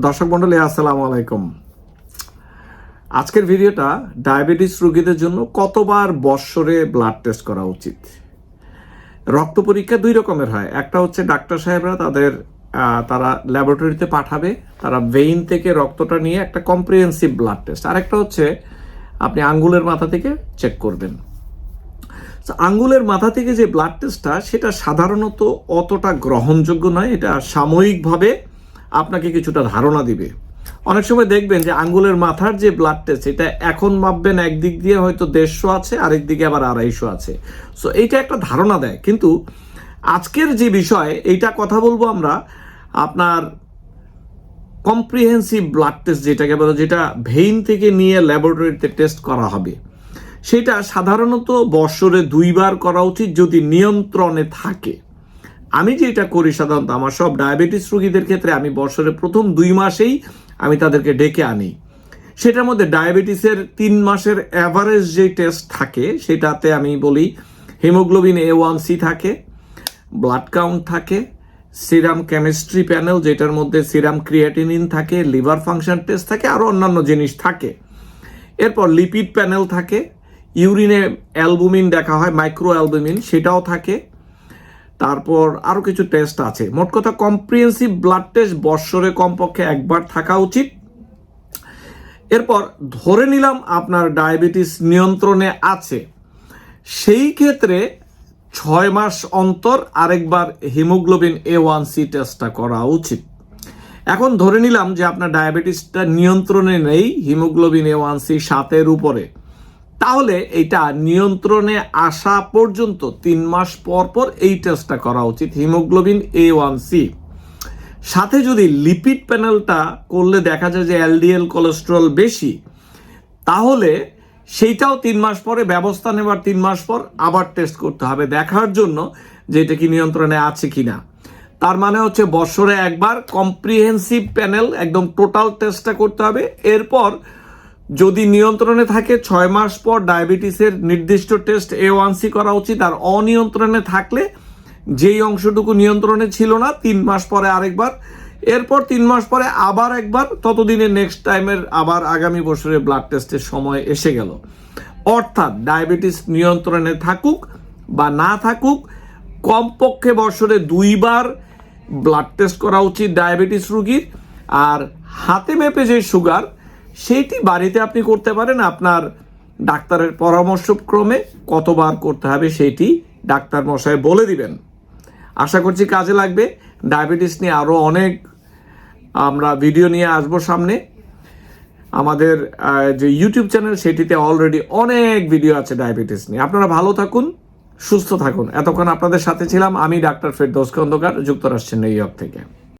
দর্শক মন্ডলী, আসসালামু আলাইকুম। আজকের ভিডিওটা ডায়াবেটিস রোগীদের জন্য কতবার বৎসরে ব্লাড টেস্ট করা উচিত? রক্ত পরীক্ষা দুই রকমের হয়। একটা হচ্ছে ডাক্তার সাহেবরা তাদের তারা ল্যাবরেটরিতে পাঠাবে, তারা ভেইন থেকে রক্তটা নিয়ে একটা কম্প্রিহেন্সিভ ব্লাড টেস্ট আরেকটা হচ্ছে আপনি আঙ্গুলের মাথা থেকে চেক করবেন। আঙ্গুলের মাথা থেকে যে ব্লাড টেস্টটা সেটা সাধারণত অতটা গ্রহণযোগ্য নয়। এটা সাময়িকভাবে আপনাকে কিছুটা ধারণা দিবে। অনেক সময় দেখবেন যে আঙ্গুলের মাথার যে ব্লাড টেস্ট এটা এখন মাপবেন একদিক দিয়ে হয়তো দেড়শো আছে, আরেক দিকে আবার আড়াইশো আছে। সো এইটা একটা ধারণা দেয়। কিন্তু আজকের যে বিষয়, এইটা কথা বলব আমরা আপনার কম্প্রিহেন্সিভ ব্লাড টেস্ট যেটাকে বলে, যেটা ভেইন থেকে নিয়ে ল্যাবরেটরিতে টেস্ট করা হবে। সেটা সাধারণত বৎসরে দুইবার করা উচিত যদি নিয়ন্ত্রণে থাকে। আমি যেটা করি সাধারণত আমার সব ডায়াবেটিস রোগীদের ক্ষেত্রে আমি বছরে প্রথম দুই মাসেই আমি তাদেরকে ডেকে আনি। সেটার মধ্যে ডায়াবেটিসের তিন মাসের অ্যাভারেজ যে টেস্ট থাকে, সেটাতে আমি বলি হিমোগ্লোবিন এ ওয়ান সি থাকে ব্লাড কাউন্ট থাকে সিরাম কেমিস্ট্রি প্যানেল যেটার মধ্যে সিরাম ক্রিয়েটিনিন থাকে লিভার ফাংশন টেস্ট থাকে আরও অন্যান্য জিনিস থাকে। এরপর লিপিড প্যানেল থাকে ইউরিনে অ্যালবুমিন দেখা হয় মাইক্রো অ্যালবুমিন সেটাও থাকে। তারপর আরও কিছু টেস্ট আছে। মোট কথা কম্প্রিহেন্সিভ ব্লাড টেস্ট বৎসরে কমপক্ষে একবার থাকা উচিত। এরপর ধরে নিলাম আপনার ডায়াবেটিস নিয়ন্ত্রণে আছে। সেই ক্ষেত্রে ছয় মাস অন্তর আরেকবার হিমোগ্লোবিন এ ওয়ান সি টেস্টটা করা উচিত। এখন ধরে নিলাম যে আপনার ডায়াবেটিসটা নিয়ন্ত্রণে নেই হিমোগ্লোবিন এ ওয়ান সি সাতের উপরে। তাহলে এটা নিয়ন্ত্রণে আসা পর্যন্ত তিন মাস পর পর এই টেস্টটা করা উচিত, হিমোগ্লোবিন এ ওয়ান সি সাথে যদি লিপিড প্যানেলটা করলে দেখা যায় যে এলডিএল কোলেস্ট্রল বেশি, তাহলে সেইটাও তিন মাস পরে, ব্যবস্থা নেবার তিন মাস পর আবার টেস্ট করতে হবে, দেখার জন্য যে এটা কি নিয়ন্ত্রণে আছে কিনা। তার মানে হচ্ছে বছরে একবার কম্প্রিহেন্সিভ প্যানেল একদম টোটাল টেস্টটা করতে হবে, এরপর যদি নিয়ন্ত্রণে থাকে, ছয় মাস পর ডায়াবেটিসের নির্দিষ্ট টেস্ট এ ওয়ান সি করা উচিত। আর অনিয়ন্ত্রণে থাকলে যেই অংশটুকু নিয়ন্ত্রণে ছিল না, তিন মাস পরে আরেকবার। এরপর তিন মাস পরে আবার একবার, ততদিনে নেক্সট টাইমের আবার আগামী বছরে ব্লাড টেস্টের সময় এসে গেল। অর্থাৎ ডায়াবেটিস নিয়ন্ত্রণে থাকুক বা না থাকুক, কমপক্ষে বছরে দুইবার ব্লাড টেস্ট করা উচিত ডায়াবেটিস রুগীর। আর হাতে মেপে যে সুগার সেইটি বাড়িতে আপনি করতে পারেন। আপনার ডাক্তারের পরামর্শক্রমে কতবার করতে হবে সেইটি ডাক্তার মশাই বলে দিবেন। আশা করছি কাজে লাগবে। ডায়াবেটিস নিয়ে আরও অনেক আমরা ভিডিও নিয়ে আসব সামনে। আমাদের যে ইউটিউব চ্যানেল, সেটিতে অলরেডি অনেক ভিডিও আছে ডায়াবেটিস নিয়ে। আপনারা ভালো থাকুন, সুস্থ থাকুন। এতক্ষণ আপনাদের সাথে ছিলাম আমি ডাক্তার ফেরদৌস খন্দকার, যুক্তরাষ্ট্রের নিউ ইয়র্ক থেকে।